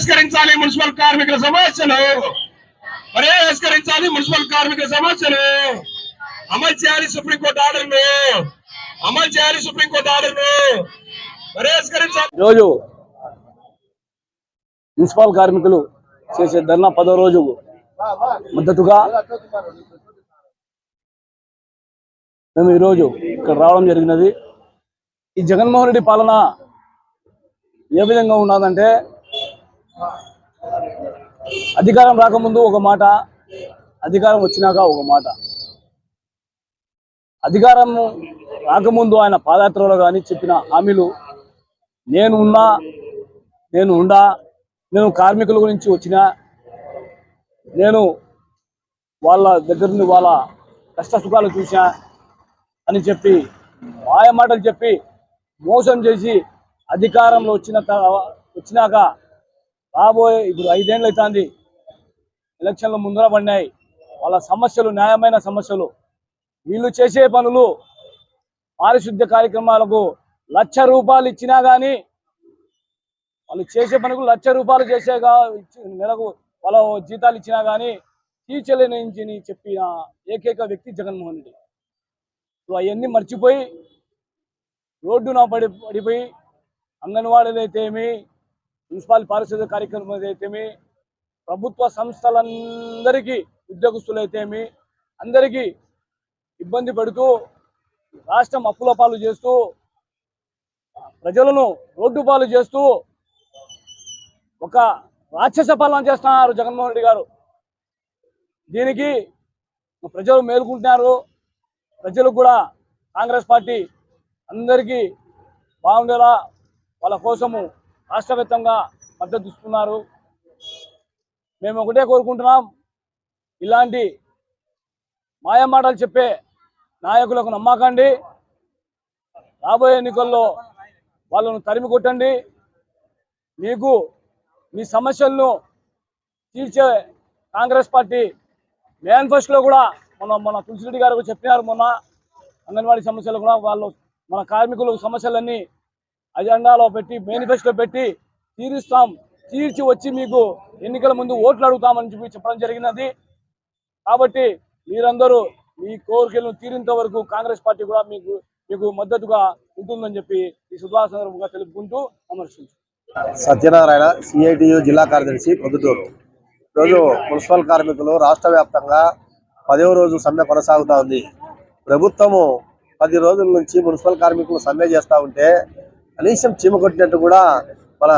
పరిష్కరించాలి మున్సిపల్ కార్మికుల సమస్యలు. పరిష్కరించాలి మున్సిపల్ కార్మికుల సమస్యలు? అమలు చేయాలి సుప్రీంకోర్టు ఆర్డర్ను. అమలు చేయాలి సుప్రీంకోర్టు ఆర్డర్ను. పరిష్కరించాలి ఈరోజు మున్సిపల్ కార్మికులు చేసే ధర్నా పదో రోజు మద్దతుగా మేము ఈరోజు ఇక్కడ రావడం జరిగినది. ఈ జగన్మోహన్ రెడ్డి పాలన ఏ విధంగా ఉన్నదంటే అధికారం రాకముందు ఒక మాట అధికారం వచ్చినాక ఒక మాట. అధికారం రాకముందు ఆయన పాదయాత్రలో కానీ చెప్పిన హామీలు నేను ఉన్నా నేను ఉండా నేను కార్మికుల గురించి వచ్చిన నేను వాళ్ళ దగ్గర నుండి వాళ్ళ కష్ట సుఖాలు చూసా అని చెప్పి మాయ మాటలు చెప్పి మోసం చేసి అధికారంలో వచ్చిన వచ్చినాక రాబోయే ఇప్పుడు ఐదేళ్ళు అవుతుంది. ఎలక్షన్లు ముందర పడినాయి. వాళ్ళ సమస్యలు న్యాయమైన సమస్యలు. వీళ్ళు చేసే పనులు పారిశుద్ధ్య కార్యక్రమాలకు లక్ష రూపాయలు ఇచ్చినా కానీ వాళ్ళు చేసే పనులు లక్ష రూపాయలు చేసే నెలకు వాళ్ళ జీతాలు ఇచ్చినా కానీ తీర్చలేని చెప్పిన ఏకైక వ్యక్తి జగన్మోహన్ రెడ్డి. సో అవన్నీ మర్చిపోయి రోడ్డున పడి పడిపోయి అంగన్వాడీలు అయితేమి మున్సిపల్ పారిశుద్ధ్య కార్యక్రమం అయితేమి ప్రభుత్వ సంస్థలందరికీ ఉద్యోగస్తులైతేమి అందరికీ ఇబ్బంది పెడుతూ రాష్ట్రం అప్పుల పాలు చేస్తూ ప్రజలను రోడ్డు పాలు చేస్తూ ఒక రాక్షస పాలన చేస్తున్నారు జగన్మోహన్ రెడ్డి గారు. దీనికి ప్రజలు మేలుకుంటున్నారు. ప్రజలు కూడా కాంగ్రెస్ పార్టీ అందరికీ బాగుండేలా వాళ్ళ కోసము రాష్ట్రవ్యాప్తంగా మద్దతు ఇస్తున్నారు. మేము ఒకటే కోరుకుంటున్నాం ఇలాంటి మాయమాటలు చెప్పే నాయకులకు నమ్మకండి. రాబోయే ఎన్నికల్లో వాళ్ళను తరిమి కొట్టండి. మీకు మీ సమస్యలను తీర్చే కాంగ్రెస్ పార్టీ మేనిఫెస్టోలో కూడా మన మన తులసిరెడ్డి గారు చెప్పినారు మొన్న అంగన్వాడీ సమస్యలు కూడా వాళ్ళు మన కార్మికుల సమస్యలన్నీ అజెండాలో పెట్టి మేనిఫెస్టో పెట్టి తీరుస్తాం. తీర్చి వచ్చి మీకు ఎన్నికల ముందు ఓట్లు అడుగుతామని చెప్పి చెప్పడం జరిగినది. కాబట్టి మీరందరూ మీ కోరికలను తీరేంత వరకు కాంగ్రెస్ పార్టీ కూడా మీకు మీకు మద్దతుగా ఉంటుందని చెప్పి ఈ శుభా సందర్భంగా తెలుపుకుంటూ విమర్శించారు సత్యనారాయణ సిఐటియు జిల్లా కార్యదర్శి పొద్దుటూరు. ఈరోజు మున్సిపల్ కార్మికులు రాష్ట్ర వ్యాప్తంగా పదవ రోజు సమ్మె కొనసాగుతూ ఉంది. ప్రభుత్వము పది రోజుల నుంచి మున్సిపల్ కార్మికులు సమ్మె చేస్తూ ఉంటే కనీసం చీమ కొట్టినట్టు కూడా మన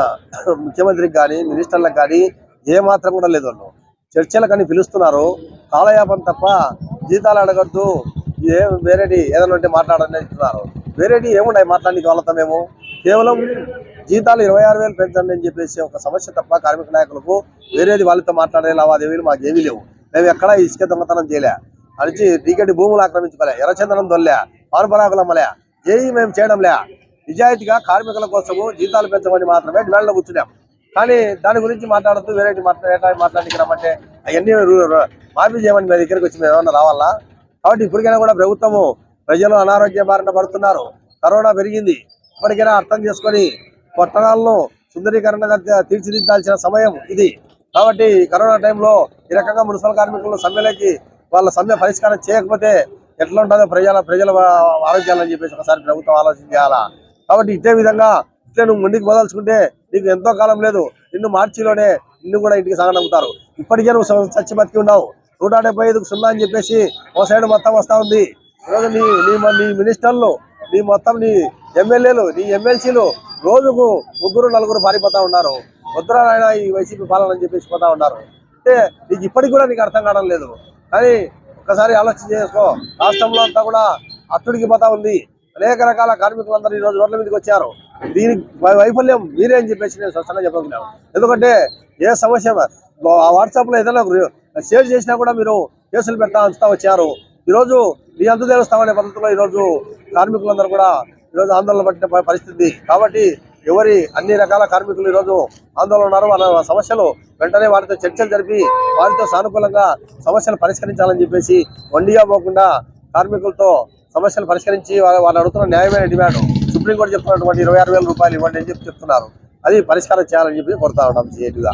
ముఖ్యమంత్రికి కానీ మినిస్టర్లకు కానీ ఏ మాత్రం కూడా లేదు వాళ్ళు. కానీ పిలుస్తున్నారు. కాలయాపం తప్ప జీతాలు అడగద్దు. ఏ వేరేటి ఏదైనా ఉంటే మాట్లాడని అంటున్నారు వేరేటి ఏమున్నాయి మాట్లాడడానికి వాళ్ళతో మేము? కేవలం జీతాలు ఇరవై ఆరు వేలు పెంచండి అని చెప్పేసి ఒక సమస్య తప్ప కార్మిక నాయకులకు వేరేది వాళ్ళతో మాట్లాడే లావాదేవీలు మాకు ఏమీ లేవు. మేము ఎక్కడ ఇసుక దొంగతనం చేయలే. అడిచి టీకెట్ భూములు ఆక్రమించుకోలే. ఎర్రచందనం దొల్లే. పానుపరాకులు అమ్మలే. ఏవి మేము చేయడంలే నిజాయితీగా కార్మికుల కోసము జీతాలు పెంచమని మాత్రమే డిమాండ్లో కూర్చున్నాం. కానీ దాని గురించి మాట్లాడుతూ వేరే మాట్లాడి మాట్లాడి రమ్మంటే అవన్నీ రు- మార్పు చేయమని మీ దగ్గరికి వచ్చి మేము ఏమన్నా రావాలా? కాబట్టి ఇప్పటికైనా కూడా ప్రభుత్వము ప్రజలు అనారోగ్య బారిన పడుతున్నారు. కరోనా పెరిగింది. ఇప్పటికైనా అర్థం చేసుకొని పట్టణాలను సుందరీకరణగా తీర్చిదిద్దాల్సిన సమయం ఇది. కాబట్టి కరోనా టైంలో ఈ రకంగా మున్సిపల్ కార్మికులు సమ్మెలోకి వాళ్ళ సమ్మె పరిష్కారం చేయకపోతే ఎట్లా ఉంటుందో ప్రజల ప్రజల ఆరోగ్యాలని చెప్పేసి ఒకసారి ప్రభుత్వం ఆలోచించాలా కాబట్టి ఇదే విధంగా ఇట్లా నువ్వు ముందుకు వదలుచుకుంటే నీకు ఎంతో కాలం లేదు. నిన్ను మార్చిలోనే నిన్ను కూడా ఇంటికి సాగనమ్ముతారు. ఇప్పటికే నువ్వు చచ్చి బతికి ఉన్నావు. నూట డెబ్బై ఐదుకు సున్నా అని చెప్పేసి ఓ సైడ్ మొత్తం వస్తా ఉంది. ఈరోజు నీ నీ నీ మినిస్టర్లు నీ మొత్తం నీ ఎమ్మెల్యేలు నీ ఎమ్మెల్సీలు రోజుకు ముగ్గురు నలుగురు పారిపోతా ఉన్నారు. వద్దురా నాయన ఈ వైసీపీ పాలన అని చెప్పేసి పోతా ఉన్నారు. అంటే నీకు ఇప్పటికి కూడా నీకు అర్థం కావడం లేదు. కానీ ఒకసారి ఆలోచన చేసుకో. రాష్ట్రంలో అంతా కూడా అట్టుడికి పోతా ఉంది. అనేక రకాల కార్మికులందరూ ఈ రోజు రోడ్ల మీదకి వచ్చారు. దీనికి వైఫల్యం మీరే అని చెప్పేసి నేను స్పష్టంగా చెప్పగలను ఎందుకంటే ఏ సమస్య ఆ ఏదైనా షేర్ చేసినా కూడా మీరు కేసులు పెడతా ఉంచుతా వచ్చారు. ఈరోజు మీ అంత తెలుస్తామనే పద్ధతిలో ఈరోజు కార్మికులందరూ కూడా ఈరోజు ఆందోళన పట్టిన పరిస్థితి. కాబట్టి ఎవరి అన్ని రకాల కార్మికులు ఈరోజు ఆందోళన ఉన్నారో వాళ్ళ సమస్యలు వెంటనే వారితో చర్చలు జరిపి వారితో సానుకూలంగా సమస్యలు పరిష్కరించాలని చెప్పేసి వండిగా పోకుండా కార్మికులతో సమస్యలు పరిష్కరించి వాళ్ళ వాళ్ళు అడుగుతున్న న్యాయమైన డిమాండ్ సుప్రీంకోర్టు చెప్తున్నటువంటి ఇరవై ఆరు వేల రూపాయలు ఇవ్వండి అని చెప్పి చెప్తున్నారు. అది పరిష్కారం చేయాలని చెప్పి కొడతా ఉన్నాం సిఐటిగా